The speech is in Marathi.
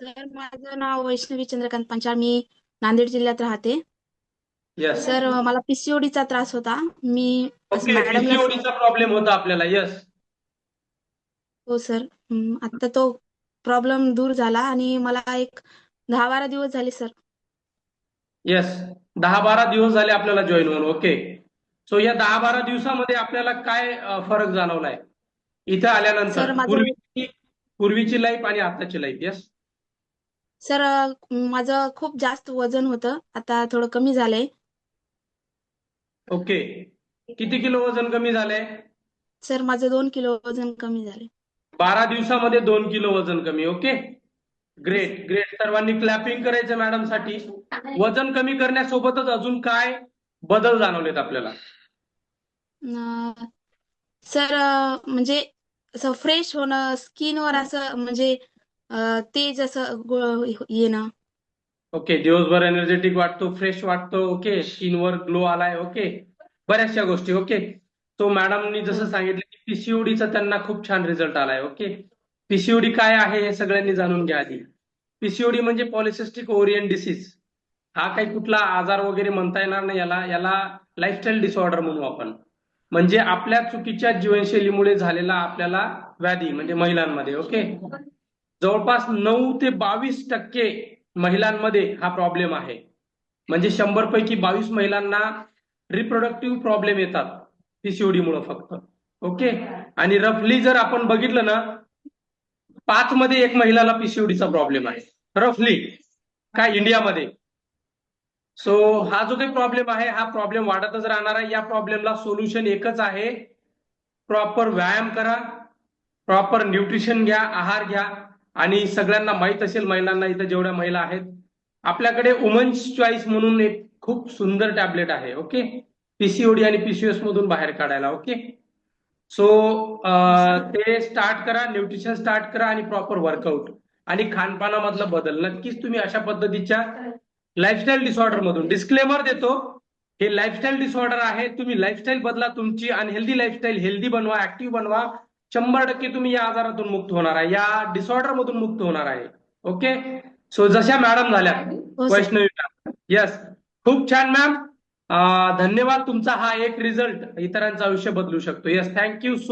सर माझं नाव वैष्णवी चंद्रकांत पंचाळ. मी नांदेड जिल्ह्यात राहते. यस सर मला पीसीओडीचा त्रास होता. मी ओके मॅडमला पीसीओडीचा प्रॉब्लेम होता आपल्याला. यस हो सर. हम्म, आता तो प्रॉब्लेम दूर झाला आणि मला एक दहा बारा दिवस झाले सर. येस दहा बारा दिवस झाले आपल्याला जॉईन होऊन. ओके सो या दहा बारा दिवसामध्ये आपल्याला काय अ, फरक जाणवलाय? इथे आल्यानंतर. माझं- पूर्वीची पूर्वीची लाईफ आणि आताची लाईफ येस सर माझं खूप जास्त वजन होतं. आता थोडं कमी झालंय. ओके. किती किलो वजन कमी झालंय? सर माझं दोन किलो वजन कमी झाले बारा दिवसामध्ये दोन किलो वजन कमी ओके? ग्रेट ग्रेट सर्वांनी क्लॅपिंग करायचं मॅडमसाठी. वजन कमी करण्यासोबतच अजून काय बदल जाणवलेत आपल्याला? सर म्हणजे असं फ्रेश होणं स्किनवर असं म्हणजे अं, असं गो- येणं. ओके दिवसभर एनर्जेटिक वाटतो फ्रेश वाटतो ओके स्किनवर ग्लो आलाय ओके. बऱ्याचशा गोष्टी ओके. तो मॅडमनी जसं सांगितलं की पीसीओडीचा त्यांना खूप छान रिझल्ट आलाय ओके. पीसीओडी काय आहे हे सगळ्यांनी जाणून घ्या आधी. पीसीओडी म्हणजे पॉलिसिस्टिक ओरियन डिसीज हा काही कुठला आजार वगैरे म्हणता येणार नाही याला याला लाईफस्टाईल डिसऑर्डर म्हणू आपण. म्हणजे आपल्या चुकीच्या जीवनशैलीमुळे झालेला आपल्याला व्याधी म्हणजे महिलांमध्ये ओके. जवळपास नऊ ते बावीस टक्के महिलांमध्ये हा प्रॉब्लेम आहे. म्हणजे शंभर पैकी बावीस महिलांना रिप्रोडक्टिव्ह प्रॉब्लेम येतात पीसीओडी मुळे फक्त. ओके आणि रफली जर आपण बघितलं ना पाच मध्ये एक महिलाला पीसीओडीचा प्रॉब्लेम आहे. रफली काय? इंडियामध्ये. सो हा जो काही प्रॉब्लेम आहे हा प्रॉब्लेम वाढतच राहणार आहे. या प्रॉब्लेमला सोल्युशन एकच आहे. प्रॉपर व्यायाम करा. प्रॉपर न्यूट्रिशन घ्या आहार घ्या. आणि सगळ्यांना माहीत असेल महिलांना इथं जेवढ्या महिला आहेत. आपल्याकडे वुमन्स चॉईस म्हणून एक खूप सुंदर टॅबलेट आहे ओके पीसीओडी आणि पीसीओएस मधून बाहेर काढायला ओके सो ते स्टार्ट करा न्यूट्रिशन स्टार्ट करा आणि प्रॉपर वर्कआउट आणि खानपानामधला बदल. नक्कीच तुम्ही अशा पद्धतीच्या लाईफस्टाईल डिसऑर्डर मधून. डिस्क्लेमर देतो हे लाईफस्टाईल डिसऑर्डर आहे. तुम्ही लाईफस्टाईल बदला तुमची अनहेल्दी लाईफस्टाईल हेल्दी बनवा ऍक्टिव्ह बनवा. शंभर टक्के तुम्ही या आजारातून मुक्त होणार आहे. या डिसऑर्डर मधून मुक्त होणार आहे. ओके सो जशा मॅडम झाल्या हो वैष्णवी मॅम येस खूप छान मॅम धन्यवाद. तुमचा हा एक रिझल्ट इतरांचं आयुष्य बदलू शकतो. Yes thank you so